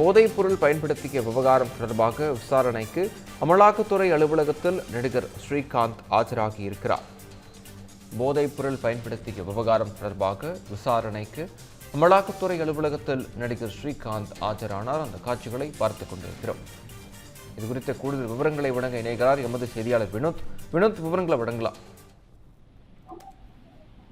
போதைப் பொருள் பயன்படுத்திய விவகாரம் தொடர்பாக விசாரணைக்கு அமலாக்கத்துறை அலுவலகத்தில் நடிகர் ஸ்ரீகாந்த் ஆஜராகியிருக்கிறார். போதைப் பொருள் பயன்படுத்திய விவகாரம் தொடர்பாக விசாரணைக்கு அமலாக்கத்துறை அலுவலகத்தில் நடிகர் ஸ்ரீகாந்த் ஆஜரானார். அந்த காட்சிகளை பார்த்து கொண்டிருக்கிறோம். இது குறித்த கூடுதல் விவரங்களை வழங்க இணைகிறார் எமது செய்தியாளர் வினோத். வினோத் விவரங்களை வழங்கலாம்.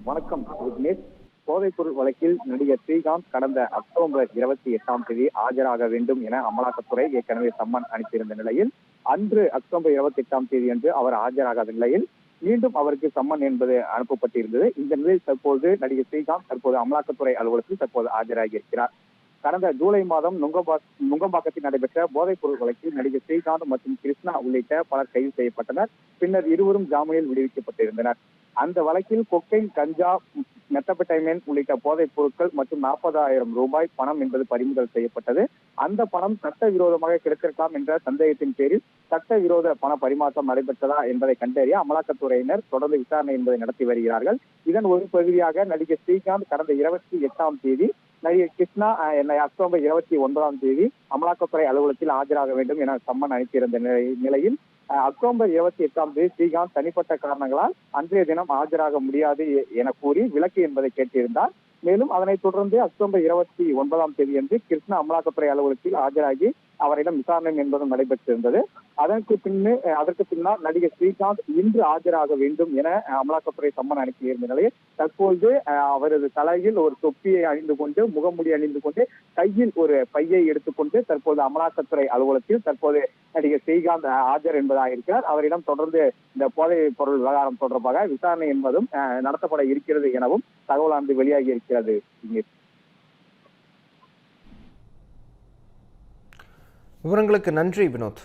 வணக்கம் விக்னேஷ் போதைப்பொருள் வழக்கில் நடிகர் ஸ்ரீகாந்த் கடந்த அக்டோபர் இருபத்தி எட்டாம் தேதி ஆஜராக வேண்டும் என அமலாக்கத்துறை ஏற்கனவே சம்மன் அனுப்பியிருந்த நிலையில் அன்று அக்டோபர் இருபத்தி எட்டாம் தேதி அன்று அவர் ஆஜராகாத நிலையில் மீண்டும் அவருக்கு சம்மன் என்பது அனுப்பப்பட்டிருந்தது. இந்த நிலையில் தற்போது நடிகர் ஸ்ரீகாந்த் தற்போது அமலாக்கத்துறை அலுவலகத்தில் தற்போது ஆஜராகி இருக்கிறார் கடந்த ஜூலை மாதம் நுங்கம்பா நுங்கம்பாக்கத்தில் நடைபெற்ற போதைப் பொருள் வழக்கில் நடிகர் ஸ்ரீகாந்த் மற்றும் கிருஷ்ணா உள்ளிட்ட பலர் கைது செய்யப்பட்டனர். பின்னர் இருவரும் ஜாமீனில் விடுவிக்கப்பட்டிருந்தனர். அந்த வழக்கில் கொக்கைன் கஞ்சா மெத்தபடைமைன் உள்ளிட்ட போதைப் பொருட்கள் மற்றும் நாற்பதாயிரம் ரூபாய் பணம் என்பது பறிமுதல் செய்யப்பட்டது. அந்த பணம் சட்டவிரோதமாக கிடைத்திருக்கலாம் என்ற சந்தேகத்தின் பேரில் சட்டவிரோத பண பரிமாற்றம் நடைபெற்றதா என்பதை கண்டறிய அமலாக்கத்துறையினர் தொடர்ந்து விசாரணை என்பதை நடத்தி வருகிறார்கள். இதன் ஒரு பகுதியாக நடிகர் ஸ்ரீகாந்த் கடந்த இருபத்தி எட்டாம் தேதி நடிகர் கிருஷ்ணா என்னை அக்டோபர் இருபத்தி ஒன்பதாம் தேதி அமலாக்கத்துறை அலுவலகத்தில் ஆஜராக வேண்டும் என சம்மன் அனுப்பியிருந்த நிலை- நிலையில் அக்டோபர் இருபத்தி எட்டாம் தேதி ஸ்ரீகாந்த் தனிப்பட்ட காரணங்களால் அன்றைய தினம் ஆஜராக முடியாது என கூறி விலக்கு என்பதை கேட்டிருந்தார். மேலும் அதனைத் தொடர்ந்து அக்டோபர் இருபத்தி ஒன்பதாம் தேதி அன்று கிருஷ்ணா அமலாக்கத்துறை அலுவலகத்தில் ஆஜராகி அவரிடம் விசாரணை என்பதும் நடைபெற்றிருந்தது. அதற்கு பின்னு அதற்கு பின்னால் நடிகர் ஸ்ரீகாந்த் இன்று ஆஜராக வேண்டும் என அமலாக்கத்துறை சம்மன் அனுப்பியிருந்த நிலையில் தற்போது அவரது தலையில் ஒரு தொப்பியை அணிந்து கொண்டு முகமுடி அணிந்து கொண்டு கையில் ஒரு பையை எடுத்துக்கொண்டு தற்போது அமலாக்கத்துறை அலுவலகத்தில் தற்போது நடிகர் ஸ்ரீகாந்த் ஆஜர் என்பதாக இருக்கிறார் அவரிடம் தொடர்ந்து இந்த போதைப் பொருள் விவகாரம் தொடர்பாக விசாரணை என்பதும் நடத்தப்பட இருக்கிறது எனவும் தகவலானது வெளியாகி இருக்கிறது விவரங்களுக்கு நன்றி வினோத்.